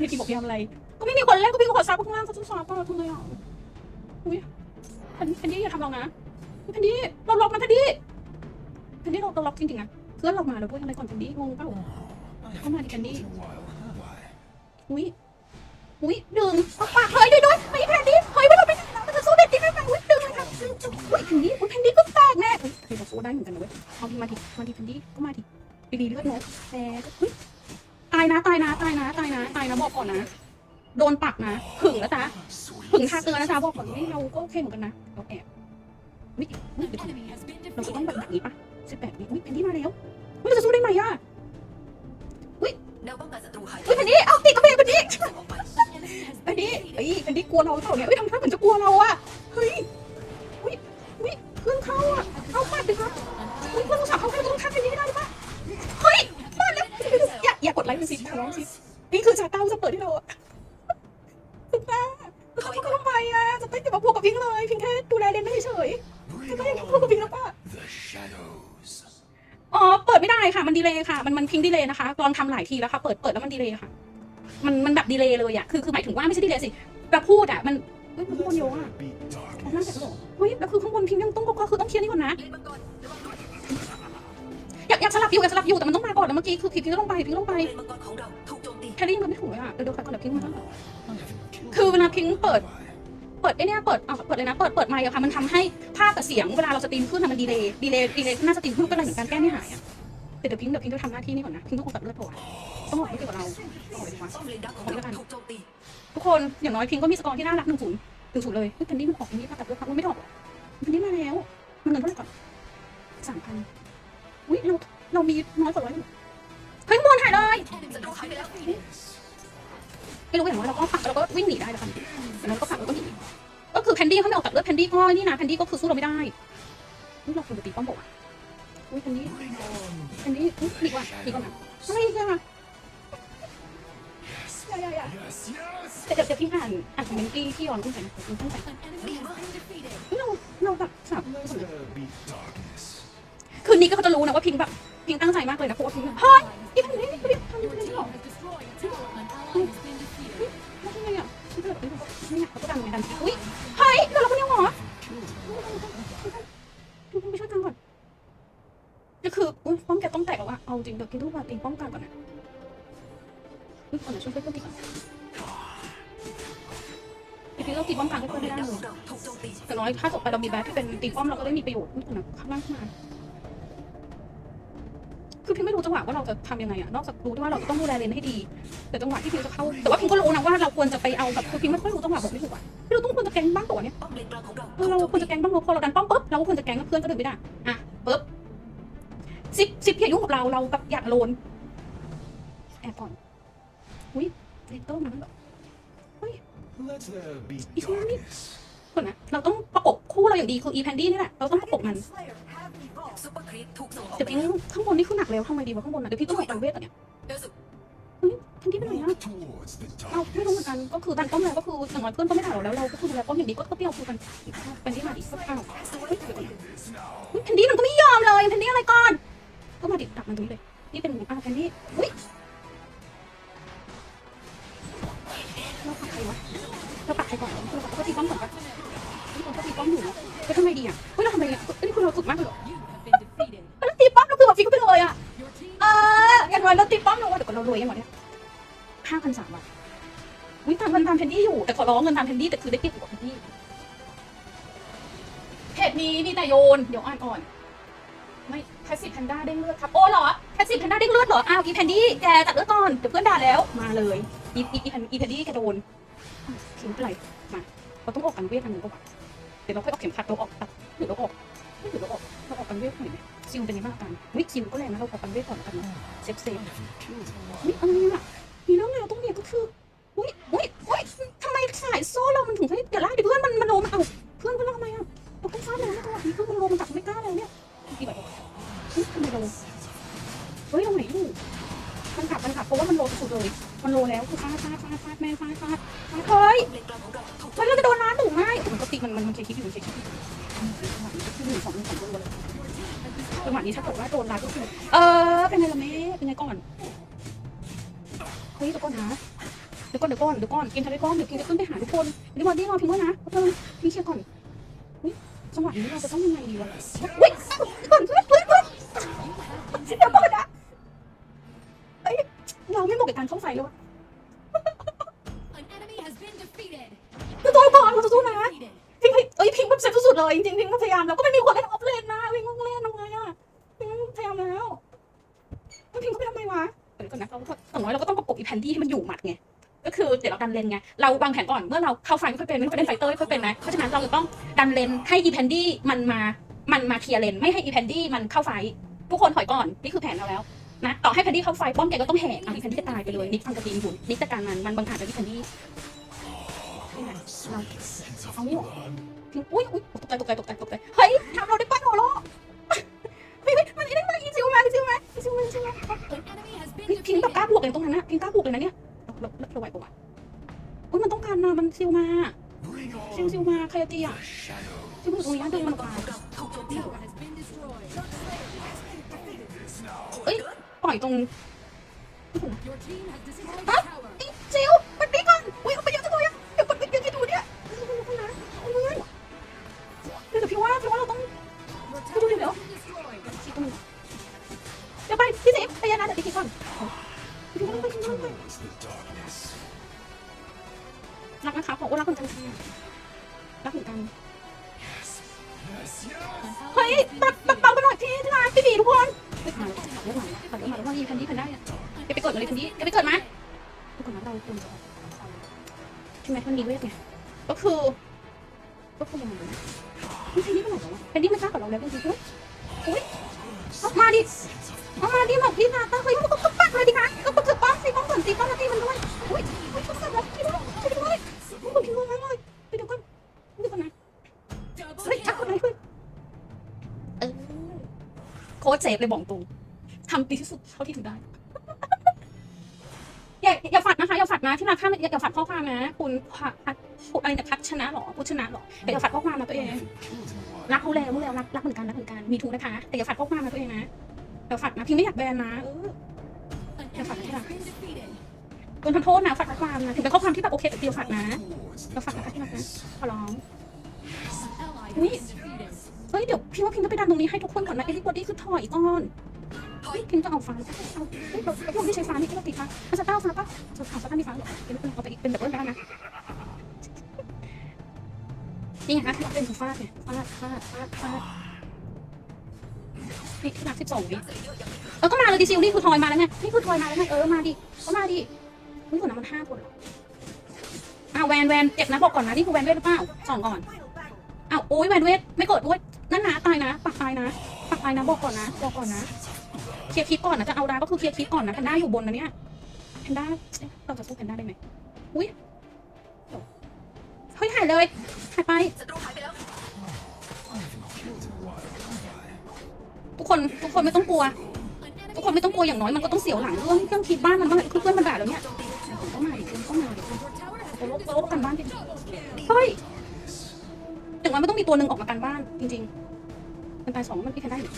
นี่พี่บอกพี่ทำอะไร ก็ไม่มีคนเล่นก็พี่ก็ขอซับข้างล่างซับซับก็ทำไมอะอุ้ยแพนแพนดี้อย่าทำเรานะแพนดี้เราล็อกนะแพนดี้แพนดี้เราเราล็อกจริงๆนะเพื่อนเรามาเราพูดอะไรก่อนแพนดี้งงเปล่าเข้ามาดิแคนดี้อุ้ยอุ้ยดึงออกปากเฮ้ยด้วยด้วยเฮ้ยแพนดี้เฮ้ยไม่ต้องไปไหนแล้วมันจะสู้เด็ดที่ไม่ฟังอุ้ยดึงเลยค่ะอุ้ยแพนดี้อุ้ยแพนดี้ก็แตกแน่เฮ้ยเราสู้ได้เหมือนกันนะเว้ยเอาทีมาดิมาดิแพนดี้ก็มาดิดีเลือดนกแต่เฮ้ยายนะตายนะตายนะตายนะตายนะบอกก่อนนะ โดนปักนะหึงนะจ๊ะหึงทาเตือนนะจ๊ะบอกก่อนนี่เราก็โอเคเหมือนกันนะเราแอบอุ้ยเดี๋ยวก่เราจะต้องแบบแบบนี้ปะ ไลค์เป็นสิขอร้องสินี่คือชาเต้าจะเปิดให้เราอะสุดตาเขาพูดทำไมอะจะเต้นกับมาพูดกับพิงค์เลยพิงค์แค่ดูแลเล่นไม่เฉยๆจะไม่ยังพูดกับพิงค์แล้วป่ะ The shadows. อ๋อเปิดไม่ได้ค่ะ มันดีเลย์ค่ะมันมันพิงดีเลย์นะคะลองทำหลายทีแล้วค่ะเปิดเปิดแล้วมันดีเลย์ค่ะ มันมันแบบดีเลย์เลยอะคือคือหมายถึงว่าไม่ใช่ดีเลย์สิแบบพูดอะมันเฮ้ยมันข้างบนเยอะอะ Be ออกหน้าเสร็จ darkness. แล้วเหรอเฮ้ยแล้วคือข้างบนพิงยังต้องก็คือต้องเคลียร์นี่ก่อนนะากอยากสลับอยู่อยากสลับอยู่แต่มันต้องมาก่อนแล้วเมื่อกี้คือพิงพิงก็ต้องไปพิงก็ต้องไปเลนมังกรของเราถูกโจมตีแครี่มันไม่ถูกเลยอะเดี๋ยวเดี๋ยวใครก่อนเดี๋ยวพิงมาคือเวลาพิงเปิด เปิดไอเนี้ยเปิดอะเปิดเลยนะเปิดเปิดไมค์อะค่ะมันทำให้ภาพกับเสียงเวลาเราสตรีมขึ้นอะมันดีเลย์ดีเลย์ดีเลย์หน้าสตรีมขึ้นก็เลยเหมือนการแก้ไม่หายอะเดี๋ยวพิงเดี๋ยวพิงจะทำหน้าที่นี่ก่อนนะพิงต้องคงตัดเลือดก่อนต้องบอกไม่เกี่ยวกับเราต้องบอกไปดีกว่าป้อมเลนของเราถูกโจมตีทุกคนอย่างน้อยพิงก็มีสกอร์ที่น่ารักหนึ่งศูนย์หนึ่งศูนย์เลยเฮ้ยแพนดี้มันออกอย่างนี้ค่ะแต่เลือกพักมันไม่ออกหรอแพนดี้มาแล้วมันเงินเท่าไหร่ก่อนสามพัน อุ้ยเราเรามีน้อยกว่าร้อยเฮ้ยมอนหายเลยศัตรูหายไปแล้วไม่รู้อย่างน้อยเราก็ปักเราก็วิ่งหนีได้แล้วกันอย่างน้อยเราก็ปักเราก็หนีก็คือแพนดี้เขาไม่ออกจากเลือดแพนดี้ก็นี่นะแพนดี้ก็คือสู้เราไม่ได้อุ้ยเราควรจะตีป้อมบอกอะอุ้ยแพนดี้แพนดี้อุ้ยดีกว่าดีกว่านะอะไรอีกันอะอย่าอย่าอย่า Yes, yes. แต่เดี๋ยวพี่อ่านอ่านคอมเมนต์ที่ที่ย้อนขึ้นไปนะคุณต้องไปเราเราแบบสับ คืนนี้ก็เขาจะรู้นะว่าพิงแบบพิงตั้งใจมากเลยนะเพราะว่าพิงเฮ้ยอีพันนี้พิงทำยังไงหรอทำยังไงอะพิงแบบพิงแบบนี่ไงเขาก็ดังไงดันอุ้ยเฮ้ยเราเราคนเดียวเหรอพิงไปช่วยกันก่อนก็คืออุ้ยป้อมแกต้องแตกแล้วอะเอาจริงเดี๋ยวกินทุกวันตีป้อมกันก่อนนะอุ้ยก่อนนช่วยเพื่อนตีก่อนพิงเราตีป้อมกันก็ป้อเพื่อนเลไม่นได้เลขอยแต่น้อยถ้าต่อไปเรามีแบ็คที่เป็นตีป้อมเราก็ได้มีประโยชน์นี่ก่อนนะข้างล่างขึ้นมา คือพิมไม่รู้จังหวะว่าเราจะทำยังไงอะนอกจากรู้ว่าเราจะต้องดูแลเลนให้ดี แต่จังหวะที่พิมจะเข้า แต่ว่าพิมก็รู้นะว่าเราควรจะไปเอาแบบคือพิมไม่ค่อยรู้จังหวะบอกไม่ถูกอะไม่รู้ต้องควรจะแกงบ้างตัวเนี้ยป้อมเลนกลางของเราเออเราควรจะแกงบ้างเพราะพอเราดันป้อมปุ๊บเราก็ควรจะแกงกับเพื่อนก็เดินไม่ได้อะปุ๊บสิบสิบอย่ายุ่งกับเราเราแบบอยากโลนแอบก่อนอุ้ยเลนเตอร์มาแล้วเหรอ Let there be It's not me. darkness. ก่อนนะเราต้องประกบคู่เราอย่างดีคืออีแพนดี้นี่แหละเราต้องประกบมัน ซุปเปอร์ครีปถูกส่งออกเดี๋ยวไปพิงข้างบนนี่คือหนักแล้วทำไงดีวะข้างบนอะเดี๋ยวพี่ต้องออกไปเวทอะเนี่ยเดี๋ยวสุดเฮ้ยแพนดี้เป็นไงอะ Walk towards the เราไม่รู้เหมื darkness. อนกันก็คือดันป้อมแล้วก็คืออย่างน้อยเพื่อนก็ไม่ด่าเราแล้วเราก็คือดูแลป้อมอย่างดีก็ก็เปรี้ยวคือกันเป็นที่มาดิก็เข้าเฮ้ยเดี๋ยวก่อนนะเฮ้ยแพนดี้มันก็ไม่ยอมเลยแพนดี้อะไรก่อน ก็มาดิดักมันตรงนี้เลย นี่เป็นอ้าวแพนดี้อุ้ยเราปักใครวะเราปักใครก่อนเราปักก็ตีป้อมก่อนปะนี่คนก็ตีป้อมอยู่เนาะไปทำไมดีอะเฮ้ยเราทำไมอะนี่คือเราฝึกมากเลยเหรอามเงินตามแพนดี้อยู่แต่ขอร้องเงินตามแพนดี้แต่คือได้เปรียบกว่าแพนดี้เพจนี้มีแต่โยนเดี๋ยวอ่านอ่อนไม่แพสซีฟแพนด้าเด้งเลือดครับโอ้เหรอแพสซีฟแพนด้าเด้งเลือดเหรออ้าวอีแพนดี้แกตัดเลือดก่อนเดี๋ยวเพื่อนด่าแล้วมาเลยอีอีอีแพนอีแพนดี้แกโดนอ้าวทิ้งไปเลยมาเราต้องออกกันเวทอันหนึ่งก็ว่าเดี๋ยวเราค่อยออกเข็มขัดเราออกตัดหรือเราออกไม่หรือเราออกเราออกกันเวทหน่อยไหมซิลเป็นยังไงบ้างกันวิซิลก็แรงนะเราออกกันเวทก่อนกันเซฟเซฟ If you kill เฮ้ยอะไรอะมีเรื่องราต้องเรียนก็คือ ลูกมันขับมันขับเพราะว่ามันโลสุดเลย มันโลแล้วคือฟาดฟาดฟาดฟาดแม่ฟาดฟาดฟาดเฮ้ยมเลนเราจะโดนร้านหนูไหมมันก็ติมันมันมันเคคิดอยู่มันเคคิดอยู่หนึ่งสองหนึ่งสองเลยจังหวะนี้ถ้าเกิดว่าโดนร้านก็คือเออเป็นไงล่ะแม่เป็นไงก่อนเฮ้ยเดี๋ยวก่อนนะเดี๋ยวก่อนเดี๋ยวก่อนเดี๋ยวก่อนกินทะเลก้อนเดี๋ยวกินจะขึ้นไปหาทุกคนเดี๋ยววันนี้รอพิงไว้นะเพิ่มพิงเคลียร์ก่อนจังหวะนี้เราจะต้องยังไงดีวะอุ้ยก่อนเพื่อนเพื่อนเพื่อน กับการเข้าไฟเลยวะ An enemy has been defeated. คือตัวก่อนเราจะสู้นะ Defeated. พิงเอ้ยพิงแบบเซ็ตสุดๆเลยจริงๆพิงก็พยายามแล้วก็ไม่มีคนเล่นออฟเลนนะพิงก็เล่นทำไงอะพิงพยายามแล้วแล้วพิงก็ไปทำไมวะเดี๋ยวก่อนนะเราก็อย่างน้อยเราก็ต้องประกบอีแพนดี้ให้มันอยู่หมัดไงก็คือเดี๋ยวเราดันเลนไงเราวางแผนก่อนเมื่อเราเข้าไฟไม่ค่อยเป็นไม่ค่อยเล่นไฟเตอร์ไม่ค่อยเป็นนะเพราะฉะนั้นเราจะต้องดันเลนให้อีแพนดี้มันมามันมาเคลียร์เลนไม่ให้อีแพนดี้มันเข้าไฟทุกคนถอยก่อนนี่คือแผนเราแล้ว นะต่อให้แพนดี้เข้าไฟป้อมแกก็ต้องแหกอะอีแพนดี้จะตายไปเลยนิกฟังกระตีนหุ่นนิกจัดการมันมันบังอาจจะอีแพนดี้นี่ไงเรา Sense of Oh. blood. พิงอุ้ยอุ้ยตกใจตกใจตกใจตกใจเฮ้ยทำเราได้ปั้นหัวเราะเฮ้ยเฮ้ยมันนี่ได้มาอีซิวมาอีซิวมาอีซิวมาอีซิวมาพิงแบบกล้าบวกเลยตรงนั้นนะพิงกล้าบวกเลยนะเนี่ยเราเราเราไหวปะวะอุ้ยมันต้องการนะมันซิวมาซิวซิวมาใครจะตีอะซิวมาอยู่ตรงนี้นะดึงมันออกมา ปล่อยตรง Your team has destroyed Huh? the tower. ไอ้ซิวมันตีก่อนอุ้ยเอาไปเยอะจังเลยอะเดี๋ยวกดไปเยอะที่ดูเนี่ยเดี๋ยวพี่ว่าพี่ว่าเราต้อง Your What do we tower do? has been destroyed. เดี๋ยวไปพี่สิพยายามนะเดี๋ยวตีก่อนพี่ว่าไปพี่ว่าไป Towards the darkness. รักนะคะบอกว่ารักเหมือนกันค่ะรักเหมือนกัน Yes, yes. An เฮ้ย ally has been ตัดตัด defeated. เบาไปหน่อยพี่ที่รักพี่บีทุกคน มาแล้วมาแล้วมาแล้วว่ามีแพนดี้คันได้อะแกไปเกิดมาเลยพันดี้ไปไปเกิดมาทุกคนนะเราคุณใช่ไหมมันมีเวทไงก็คือก็คือยังไงนะพันดี้ไม่หมดแล้วพันดี้ไม่กล้ากับเราแล้วจริงๆอุ้ยอุ้ยเอามาดิ ฟเลยบอกตรงทำดีที่สุดเท่าที่ทำได้ อย่าอย่าฝัดนะคะอย่าฝัดนะที่รักข้ามอย่าอย่าฝัดข้อความนะคุณพัดพูดอะไรเนี่ยพัดชนะหรอพูดชนะหรอแต่อย่าฝัดข้อความนะตัวเองรักรู้แล้วรู้แล้วรักรักเหมือนกันรักเหมือนกันมีทูนะคะ แต่อย่าฝัดข้อความนะตัวเองนะอย่าฝัดนะพี่ไม่อยากแบนนะเออ An Yeah, fuck enemy it has up. been defeated. โดนทำโทษนะฝัดข้อความนะถึงเป็นข้อความที่แบบโอเคแต่เดียวฝัดนะ Towards the เราฝัดนะคะที่รักนะขอร้อง อดี้อถอยก่อนเฮ้ยพิงจะเอาฟ้าเอาเฮ้ยไม่ใช้ฟ้านี่เราตีฟ้ามันจะเต้าฟ้าปะจะถามฟ้ามีฟ้าเหรอเอาไปอีกเป็นแบบเบิ้ลได้นะนี่ไงคะที่เป็นฟาดเนี่ยฟาดฟาดฟาดฟาดนี่ที่นักสิบสองวิเออก็มาเลยดิซิลนี่คือทอยมาแล้วไงนี่คือทอยมาแล้วไงเออมาดิก็มาดิเฮ้ยคนนั้นมันห้าคนออ้าวแวนแวนเจ็บนะบอกก่อนนะนี่คือแวนเวทหรือเปล่าสองก่อนอ้าวโอ้ยแวนเวทไม่กดด้วยนั่นนะตายนะปักตายนะ ไปนะบอกก่อนนะบอกก่อนนะ เคลียร์คลิปก่อนนะจะเอาดาก็คือเคลียร์คลิปก่อนนะแพนด้าอยู่บนนะเนี่ยแพนด้าเราจะสู้แพนด้าได้ไหมอุ้ยเฮ้ยหายเลยหายไปศัตรูหายไปแล้วทุกคนทุกคนไม่ต้องกลัว ทุกคนไม่ต้องกลัวอย่างน้อยมันก็ต้องเสียวหลังเรื่องเรื่องคลิปบ้านมันบ้างเพื่อนมันด่าแล้วเนี่ยก็มาดิก็มาโอ้ been โหโอ้กันบ้านเฮ้ยถึงว่าไม่ต้องมีตัวหนึ่งออกมากันบ้านจริง ๆ มันตายสองมันพี่แพนด้าอยู่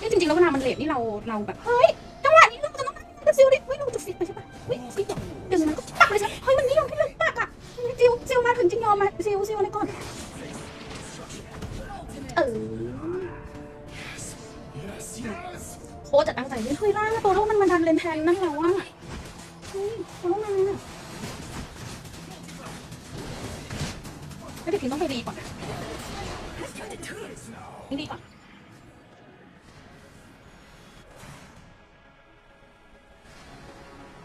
นี่จริงๆแล้วเวลามันเลทนี่เราเราแบบเฮ้ยจังหวะนี้เราจะต้องจะซิลดิเฮ้ยเราจะฟิกไปใช่ปะเฮ้ยฟิกเดี๋ยวมันก็ปักเลยใช่เฮ้ยมันไม่ยอมที่เลยปักอะซิลซิลมาถึงจริงยอมมาซิลซิลอะไรก่อนเออโค้ชจะตั้งใจเล่เฮ้ยร่างตัวโลกมันมาดันเลนแทนนั่นแล้วอะเฮ้ยตัวโลกมาไม่ได้พิงต้องไปดีก่อน นะดีก่อน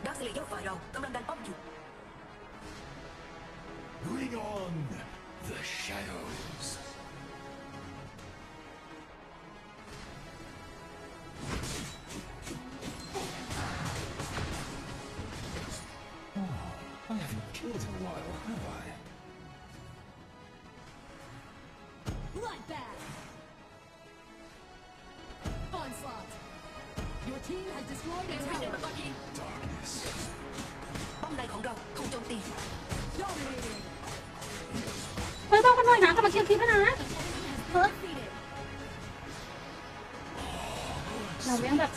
ดักเลเยอร์ฝ่ายเรากำลังดันป้อมอยู่ Bring on the shadows. ป้อมในของเราถูกโจมตี Dominating. เฮ้ยเบากันหน่อยนะกลับมาเคลียร์คลิปด้วยนะ An enemy has been defeated. เราไม่ต้องแบบ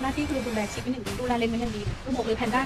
หน้าที่คือดูแลคลิปเป็นอย่างดีดูแลเลนเป็นอย่างดีคือบอกเลยแพนด้า